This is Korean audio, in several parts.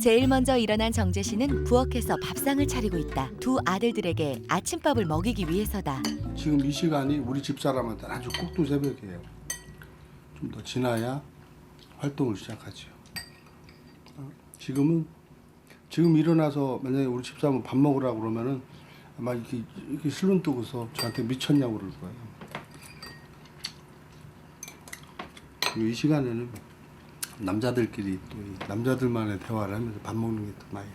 제일 먼저 일어난 정재 씨는 부엌에서 밥상을 차리고 있다. 두 아들들에게 아침밥을 먹이기 위해서다. 지금 이 시간이 우리 집사람한테 아주 꼭두 새벽이에요. 좀 더 지나야 활동을 시작하지요. 어, 지금은 지금 일어나서 만약에 우리 집사람 밥 먹으라고 그러면은 아마 이렇게 이렇게 실눈 뜨고서 저한테 미쳤냐고 그럴 거예요. 이 시간에는 남자들끼리 또이 남자들만의 대화를 하면서 밥 먹는 게더 많이.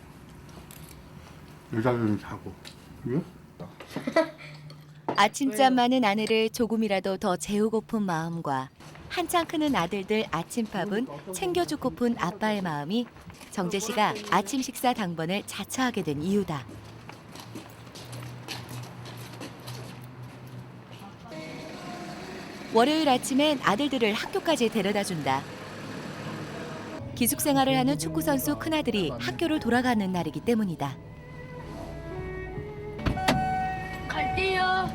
여자들은 자고. 예? 아침잠 많은 아내를 조금이라도 더 재우고픈 마음과 한창 크는 아들들 아침밥은 챙겨주고픈 아빠의 마음이 정재 씨가 아침 식사 당번을 자처하게 된 이유다. 월요일 아침엔 아들들을 학교까지 데려다 준다. 기숙 생활을 하는 축구 선수 큰아들이 학교를 돌아가는 날이기 때문이다. 갈게요.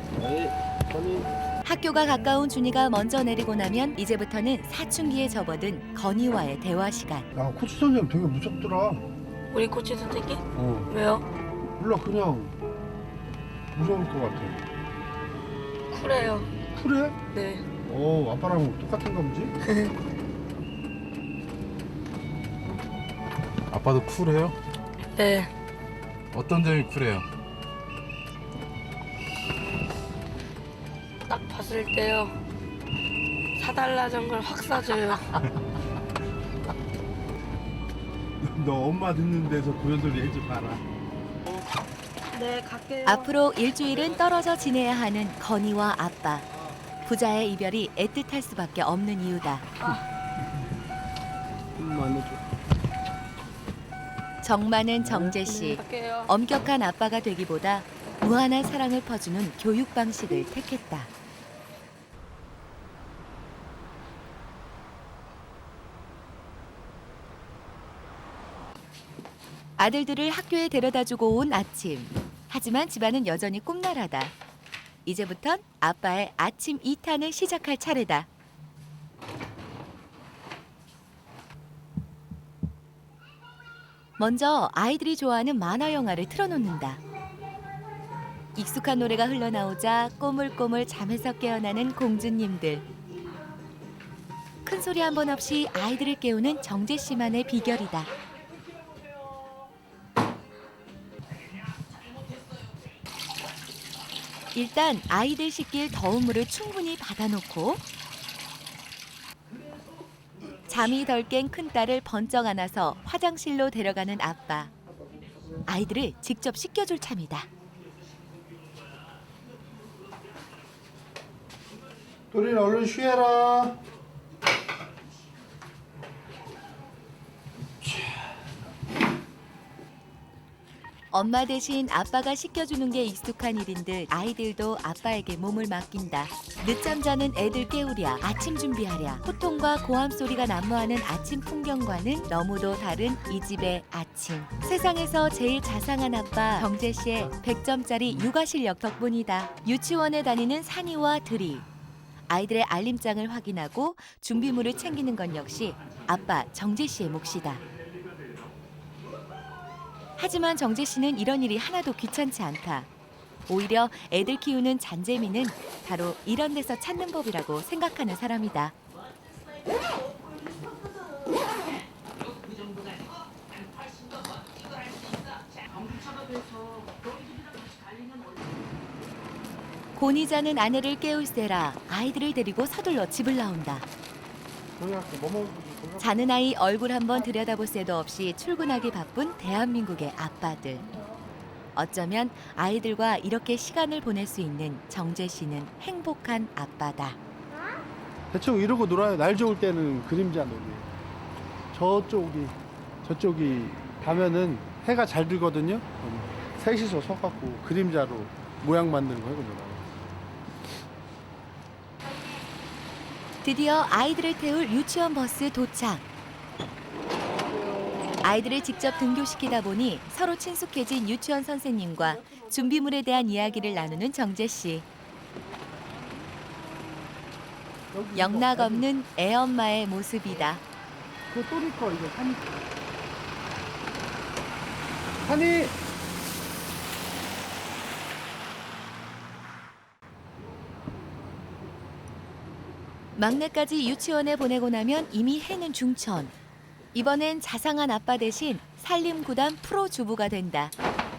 학교가 가까운 준이가 먼저 내리고 나면 이제부터는 사춘기에 접어든 건이와의 대화 시간. 야 코치 선생님 되게 무섭더라. 우리 코치 선생님? 어 왜요? 몰라 그냥 무서울 것 같아. 쿨해요. 그래? 네. 어 아빠랑 똑같은가 보지? 아빠도 쿨해요? 네. 어떤 점이 쿨해요? 딱 봤을 때요. 사달라는 걸확 사줘요. 너 엄마 듣는 데서 그런 소리 해지 마라. 네, 갈게요. 앞으로 일주일은 떨어져 지내야 하는 건이와 아빠. 부자의 이별이 애틋할 수밖에 없는 이유다. 엄마 해줘. 정 많은 정재 씨. 엄격한 아빠가 되기보다 무한한 사랑을 퍼주는 교육 방식을 택했다. 아들들을 학교에 데려다주고 온 아침. 하지만 집안은 여전히 꿈나라다. 이제부턴 아빠의 아침 2탄을 시작할 차례다. 먼저 아이들이 좋아하는 만화 영화를 틀어놓는다. 익숙한 노래가 흘러나오자 꼬물꼬물 잠에서 깨어나는 공주님들. 큰 소리 한 번 없이 아이들을 깨우는 정재 씨만의 비결이다. 일단 아이들 씻길 더운 물을 충분히 받아놓고 잠이 덜 깬 큰딸을 번쩍 안아서 화장실로 데려가는 아빠. 아이들을 직접 씻겨줄 참이다. 도린 얼른 쉬어라. 엄마 대신 아빠가 씻겨주는 게 익숙한 일인 듯 아이들도 아빠에게 몸을 맡긴다. 늦잠 자는 애들 깨우랴, 아침 준비하랴. 호통과 고함 소리가 난무하는 아침 풍경과는 너무도 다른 이 집의 아침. 세상에서 제일 자상한 아빠 정재 씨의 100점짜리 육아 실력 덕분이다. 유치원에 다니는 산이와 들이. 아이들의 알림장을 확인하고 준비물을 챙기는 건 역시 아빠 정재 씨의 몫이다. 하지만 정재 씨는 이런 일이 하나도 귀찮지 않다. 오히려 애들 키우는 잔재미는 바로 이런 데서 찾는 법이라고 생각하는 사람이다. 곤이 자는 아내를 깨울세라 아이들을 데리고 서둘러 집을 나온다. 도린한테 뭐 먹을지 자는 아이 얼굴 한번 들여다볼 새도 없이 출근하기 바쁜 대한민국의 아빠들. 어쩌면 아이들과 이렇게 시간을 보낼 수 있는 정재 씨는 행복한 아빠다. 대충 이러고 놀아요. 날 좋을 때는 그림자 놀이. 저쪽이 저쪽이 가면은 해가 잘 들거든요. 그럼 셋이서 서갖고 그림자로 모양 만드는 거 놀아요. 드디어 아이들을 태울 유치원 버스 도착. 아이들을 직접 등교시키다 보니 서로 친숙해진 유치원 선생님과 준비물에 대한 이야기를 나누는 정재 씨. 영락 없는 애엄마의 모습이다. 그거 또니까 이거 한 하니 막내까지 유치원에 보내고 나면 이미 해는 중천. 이번엔 자상한 아빠 대신 살림구단 프로 주부가 된다.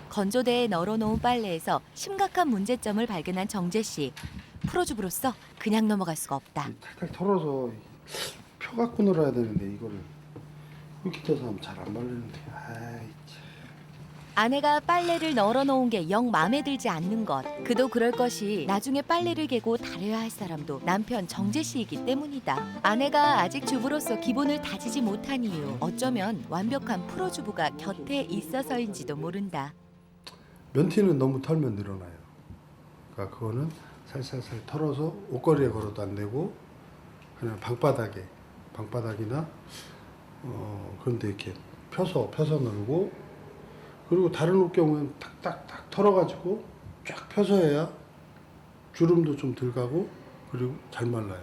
건조대에 널어놓은 빨래에서 심각한 문제점을 발견한 정재 씨. 프로 주부로서 그냥 넘어갈 수가 없다. 탈탈 털어서 펴 갖고 놀아야 되는데 이거를 이렇게 펴서 하면 잘 안 말리는데 아이 참. 아내가 빨래를 널어놓은 게 영 마음에 들지 않는 것. 그도 그럴 것이 나중에 빨래를 개고 다려야 할 사람도 남편 정재 씨이기 때문이다. 아내가 아직 주부로서 기본을 다지지 못한 이유. 어쩌면 완벽한 프로 주부가 곁에 있어서인지도 모른다. 면티는 너무 털면 늘어나요. 그러니까 그거는 살살살 털어서 옷걸이에 걸어도 안 되고 그냥 방바닥에 방바닥이나 어 그런데 이렇게 펴서 펴서 늘고 그리고 다른 옷 경우에는 탁탁탁 털어가지고 쫙 펴서 해야 주름도 좀 덜 가고 그리고 잘 말라요.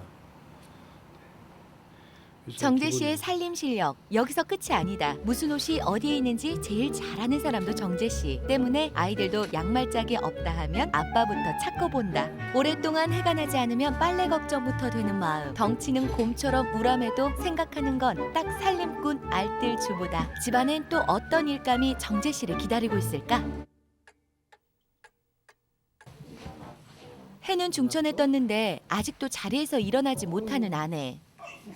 정재 씨의 살림 실력 여기서 끝이 아니다. 무슨 옷이 어디에 있는지 제일 잘 아는 사람도 정재 씨. 때문에 아이들도 양말 짝이 없다 하면 아빠부터 찾고 본다. 오랫동안 해가 나지 않으면 빨래 걱정부터 되는 마음. 덩치는 곰처럼 우람해도 생각하는 건 딱 살림꾼 알뜰 주부다. 집안엔 또 어떤 일감이 정재 씨를 기다리고 있을까? 해는 중천에 떴는데 아직도 자리에서 일어나지 못하는 아내.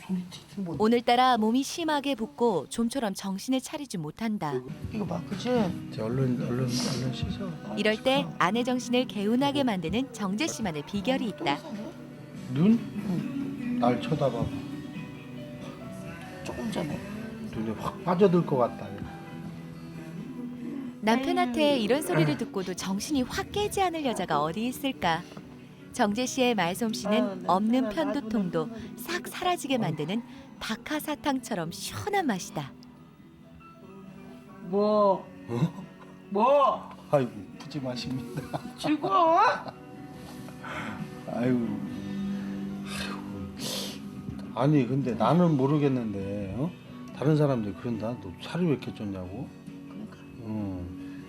손이 뭐 오늘따라 몸이 심하게 붓고 좀처럼 정신을 차리지 못한다. 이거 봐, 그치? 얼른 얼른 얼른 씻어. 이럴 때 아내 정신을 개운하게 만드는 정재 씨만의 비결이 있다. 눈? 날 쳐다봐. 조금 전에. 눈에 확 빠져들 것 같다. 남편한테 이런 소리를 듣고도 정신이 확 깨지 않을 여자가 어디 있을까? 정재 씨의 말솜씨는 없는 편두통도 싹 사라지게 만드는 박하 사탕처럼 시원한 맛이다. 뭐? 뭐? 아이고 푸짐하십니다. 즐거워? 아이고, 아이고. 아니 근데 나는 모르겠는데 어? 다른 사람들 그런다. 너 살이 왜 이렇게 쪘냐고? 그러니까 어.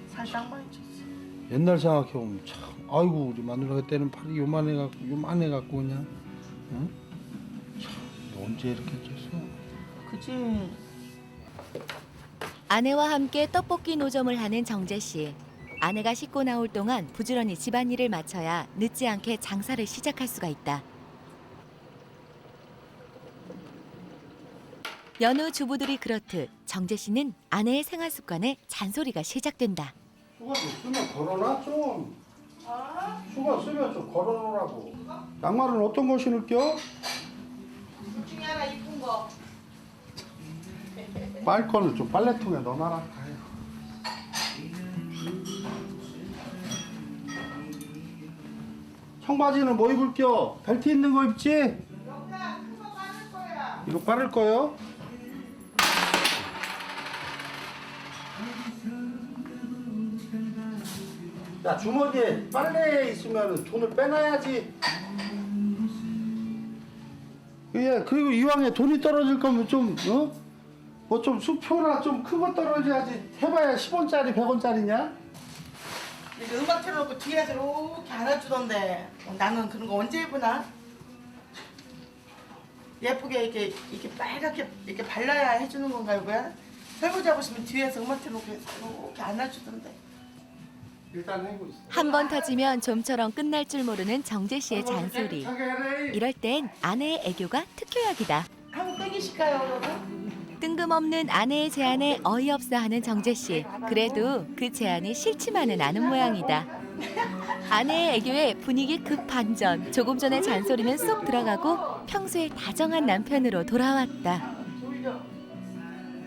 살짝 많이 쪘어. 옛날 생각해 보면 참. 아이고 우리 마누라 그때는 팔이 요만해 갖고 요만해 갖고 그냥. 응? 참 언제 이렇게 쪘어? 그치? 아내와 함께 떡볶이 노점을 하는 정재 씨. 아내가 씻고 나올 동안 부지런히 집안일을 마쳐야 늦지 않게 장사를 시작할 수가 있다. 여느 주부들이 그렇듯 정재 씨는 아내의 생활 습관에 잔소리가 시작된다. 좀 쓰면 걸어놔 좀. 수건 쓰면 좀 걸어놓으라고. 양말은 어떤 거 신을겨? 둘 중에 하나 이쁜 거. 빨 거는 좀 빨래통에 넣어놔라. 청바지는 뭐 입을겨? 벨트 있는 거 입지? 이거 빠를 거요? 야 주머니에 빨래 있으면 돈을 빼놔야지. 예 그리고 이왕에 돈이 떨어질 거면 좀 어? 뭐 좀 수표나 좀큰거 떨어져야지 해봐야 10원짜리 100원짜리냐? 이거 음악 틀어놓고 뒤에서 이렇게 안아주던데 나는 그런 거 언제 입으나? 예쁘게 이렇게 이렇게 빨갛게 이렇게 발라야 해주는 건가 이거야? 설거지 하고 있으면 뒤에서 음악 틀어놓고 이렇게 안아주던데 일단 하고 있어 한 번 터지면 좀처럼 끝날 줄 모르는 정재 씨의 잔소리. 이럴 땐 아내의 애교가 특효약이다. 한번 땡기실까요 여러분? 뜬금없는 아내의 제안에 어이없어 하는 정재 씨. 그래도 그 제안이 싫지만은 않은 모양이다. 아내의 애교에 분위기 급 반전. 조금 전에 잔소리는 쏙 들어가고 평소에 다정한 남편으로 돌아왔다.